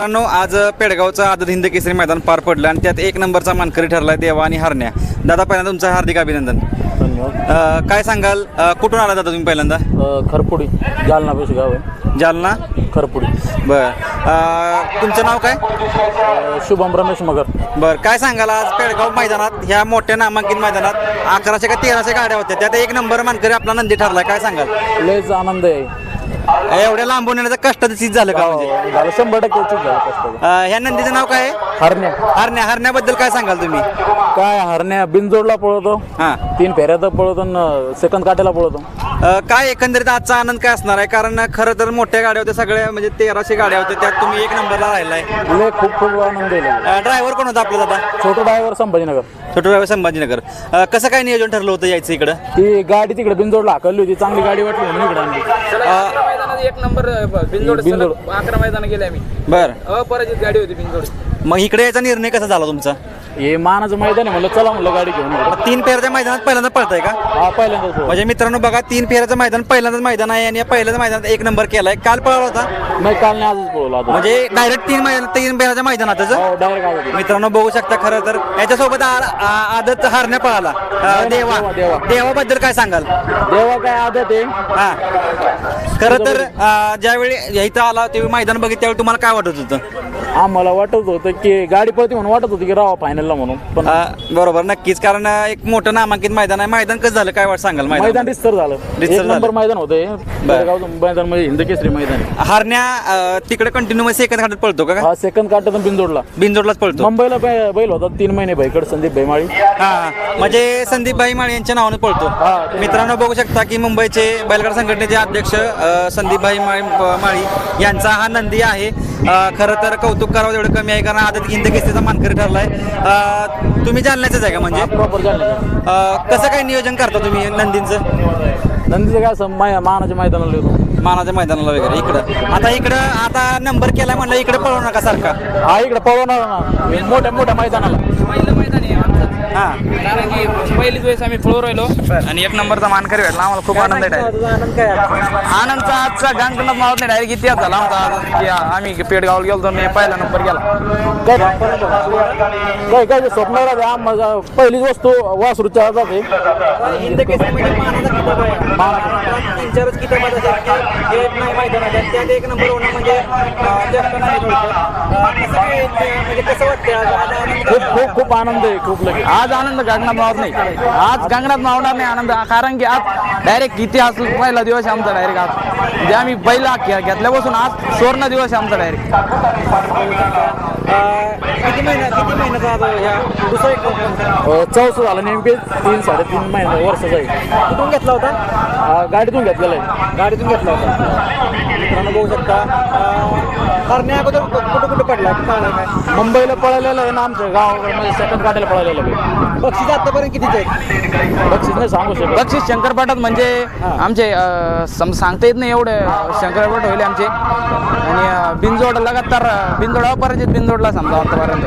मित्रांनो आज पेडगावचं आदत हिंद केसरी मैदान पार पडलं आणि त्यात एक नंबरचा मानकरी ठरलाय देवा आणि हरण्या. दादा पहिल्यांदा तुमचं हार्दिक अभिनंदन. धन्यवाद. अं, काय सांगाल? अं, कुठून आला दादा तुम्ही पहिल्यांदा? खरपुडी जालना पेश गाव आहे. जालना? खरपुडी. बर. अं, तुमचं नाव काय? अ, शुभम रमेश मगर. बर. काय सांगाल आज पेडगाव मैदानात ह्या मोठ्या नामांकित मैदानात अकराशे का तेराशे गाड्या होत्या त्यात एक नंबर मानकरी आपला नंदी ठरलाय. काय सांगाल? लयच आनंद आहे. एवढ्या लांबून येण्याचं कष्टाचं चीज झालं का म्हणजे? हो, झालं. शंभर टक्के उचित झालं. अं, ह्या नंदीचं नाव काय आहे? हरण्या. हरण्या हरण्याबद्दल काय सांगाल तुम्ही? काय हरण्या बिनजोडला पळवतो हां. तीन फेऱ्यात पळवतो सेकंद काट्याला पळवतो. अ, काय एकंदरीत आजचा आनंद काय असणार आहे? कारण खरं तर मोठ्या गाड्या होत्या सगळ्या म्हणजे तेराशे गाड्या होत्या त्यात तुम्ही एक नंबरला राहिलाय. लय खूप खूप आनंद आहे. ड्रायव्हर कोण होता आपला दादा? छोटो ड्रायव्हर संभाजीनगर. छोटो ड्रायव्हर संभाजीनगर. अ, कसं काय नियोजन ठरलं होतं यायचं इकडं? ती गाडी तिकडे बिनजोडला हाकलली होती चांगली गाडी वाटली म्हणून इकडे आणली. अ, एक नंबर बिनजोड. बिनजोड. अकरा मैदान गेले आम्ही. बर. अपराजित गाडी होती बिनजोड. मग इकडे यायचा निर्णय कसा झाला तुमचा? हे मानाचं मैदान आहे म्हणलं चला म्हणलं गाडी घेऊन तीन फेऱ्याच्या मैदानात पहिल्यांदा पळताय का? हा पहिल्यांदाच. म्हणजे मित्रांनो बघा तीन फेऱ्याचं मैदान पहिल्यांदाच मैदान आहे आणि या पहिल्याच मैदानात एक नंबर केलाय. काल पळाला होता? नाही काल नाही आजच पळवला आता म्हणजे डायरेक्ट तीन मैदान तीन फेऱ्याच्या मैदानातच? हो डायरेक्ट होती. मित्रांनो बघू शकता खरं तर. याच्यासोबत आ- आ- आदत हारण्या पळाला. अ, देवा. देवा, देवा. देवाबद्दल काय सांगाल? देवा काय आदत आहे? हा. खरं तर अं, ज्यावेळी इथं आला तेव्हा मैदान बघित त्यावेळी तुम्हाला काय वाटत होतं? आम्हाला वाटत होतं की गाडी पळते म्हणून वाटत होती की राहा फायनलला म्हणून. पण अं, बरोबर नक्कीच. कारण अं, एक मोठं नामांकित मैदान आहे. मैदान कसं झालं? काय वाट सांगाल मैदान मैदान रिस्तर झालं. रितसर एक नंबर. मैदान होते मैदान म्हणजे हिंद केसरी मैदान आहे. हारण्या अं, तिकडे कंटिन्यू सेकंड खात्यात पळतो का? हा सेकंद काढतात बिनजोडला बिनजोडलाच पळतो. मुंबईला बै- बैल होता. तीन महिने भाईकड संदीप भाईमाळी हा म्हणजे संदीप भाई माळी यांच्या नावाने पळतो. ते- मित्रांनो बघू शकता की मुंबईचे बैलगाड संघटनेचे अध्यक्ष संदीप भाई माळी माळी यांचा हा नंदी आहे. अं, खरं तर कौतुक करावं एवढं कमी आहे कारण आदत हिंद केसरीचा मानकरी ठरलाय. अं, तुम्ही जालन्याचंच आहे का म्हणजे? प्रॉपर झाले अं, कसं काय नियोजन करता तुम्ही नंदींचं? नंदीचं काय असं मै- मानाच्या मैदानाला येतो. मानाच्या मैदानाला वगैरे इकडं. आता इकडं आता नंबर केलाय म्हणलं इकडे पळवू नका सारखा. हा इकडे पळवणार ना. मोठ्या मोठ्या मैदानाला. पहिलं मैदान आहे आमचं. हा. कारण की पहिलीच वेळेस आम्ही पळू राहिलो आणि एक नंबरचा मानकरी भेटला. आम्हाला खूप आनंद आहे direct. आनंद काय आनंदचा आजचा गांगणात मावत नाही डायरेक्ट इतिहास झाला आमचा. आज की आम्ही पेडगावला गेलो मी पहिला नंबर गेला. काय काय स्वप्न राहते आम्हाला पहिलीच वस्तू वासरूच्या हातात आहे हिंद केसरीमध्ये मानाचा किताब आहे? तीन चारच किताबात असेल की हे नाही मैदानात आहे. त्यात एक नंबर होणं म्हणजे अं, जास्त नाही थोडक्यात. अं, कसं काय ते- म्हणजे कसं वाटतं आज आज आनंद खूप खूप खूप आनंद आहे खूप लगे. आज आनंद गांगणात मावत नाही. आज गांगणात मावणार नाही आनंद कारण की आज डायरेक्ट इतिहास पहिला दिवस आहे आमचा डायरेक्ट आज. म्हणजे आम्ही पहिला घे- घेतल्यापासून आज सुवर्ण दिवस आहे आमचा डायरेक्ट किती महिना किती महिन्याचा आज ह्या दुसरा एक अं, चौसं झालं नेमके तीन साडेतीन महिने वर्षाचा आहे. कुठून घेतला होता? गाडीतून घेतलेला आहे. गाडीतून घेतला होता. मित्रांनो बघू शकता. हरण्या अगोदर कुठं कुठं पडला? पळाला काय? मुंबईला पळालेलं आहे ना आमच्या गाव म्हणजे सेकंड काढायला पळालेलं आहे. बक्षीस आतापर्यंत कितीचे आहेत बक्षीस नाही सांगू शकत. बक्षीस शंकरपाटात म्हणजे आमचे अं, सम सांगता येत नाही एवढे. शंकरपाट होईल आमचे. आणि अं, बिनजोड लगातार बिनजोड अपराजित बिनजोडला समजा आतापर्यंत.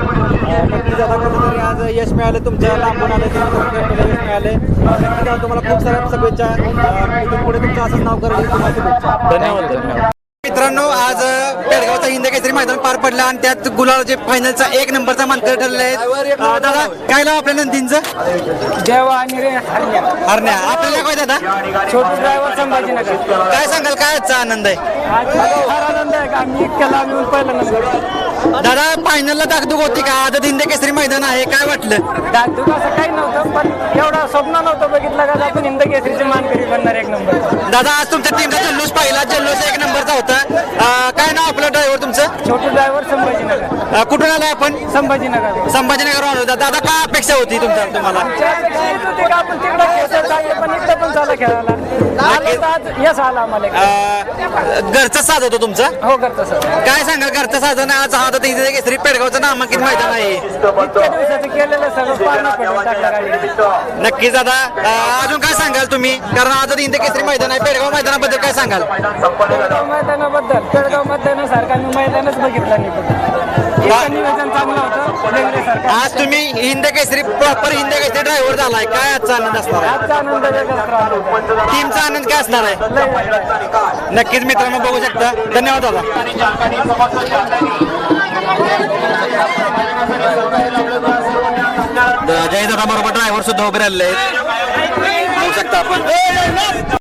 नक्कीच आता कुठेतरी आज यश मिळालं तुमच्या लांबून आलं तुम्हाला यश मिळाले. नक्कीच आता तुम्हाला खूप साऱ्या शुभेच्छा. अं, इथून पुढे तुमचं असंच नाव करेल. तुम्हाला शुभेच्छा. धन्यवाद धन्यवाद. मित्रांनो आज अ, पेडगावचा हिंद केसरी मैदान पार पडला आणि त्यात गुलाबाचे फायनलचा एक नंबरचा मानकर ठरले आहेत दादा काय नाव आपल्या नंदींचं? देवा आणि रे हरण्या. हरण्या. आपल्याला काय दादा? छोटू ड्रायव्हर संभाजीनगर. काय सांगाल काय आजचा आनंद आहे? आज फार आनंद आहे का? इतक्या लांब येऊन पहिला नंबर. दादा फायनलला दागदुग होती का? आदत हिंद केसरी मैदान आहे. काय वाटलं? दादूक असं काही नव्हतं पण एवढं स्वप्न नव्हतं बघितलं का आपण हिंद केसरीचे मानकरी बनणार एक नंबर दादा आज तुमच्या टीमचा जल्लोष पाहिला जल्लोष एक नंबरचा होता. अ, काय नाव आपलं ड्रायव्हर तुमचं? छोटू ड्रायव्हर संभाजीनगर. अ, कुठून आलाय आपण? संभाजीनगर. संभाजीनगर आलो दादा दादा काय अपेक्षा होती तुमच्या तुम्हाला? त्यापेक्षा हेच होते का आपण तिकडं खेळतो चांगलं पण पण चाला खेळायला. आलं आज आला आम्हाला एक. घरचा साथ होतो तुमचा? हो करतो सर काय सांगाल घरचं साधन आज हा आता इथे केसरी पेडगावचं नामांकित मैदान आहे. इतक्या दिवसाचं केलेलं सगळं पारणं पडलं टाकलं गाडी. नक्कीच दादा अं, अजून काय सांगाल तुम्ही? कारण आता हिंद केसरी मैदान आहे पेडगाव मैदानाबद्दल काय सांगाल? पेडगाव मैदानाबद्दल पेडगाव मैदानासारखा मैदानच नाही आज तुम्ही हिंद केसरी प्रॉपर हिंद केसरी ड्रायव्हर झालाय काय आजचा आनंद असणार आनंद टीमचा आनंद काय असणार आहे नक्कीच मित्रांनो बघू शकता धन्यवाद दादा जय बरोबर ड्रायव्हर सुद्धा उभे राहिले बघू शकता आपण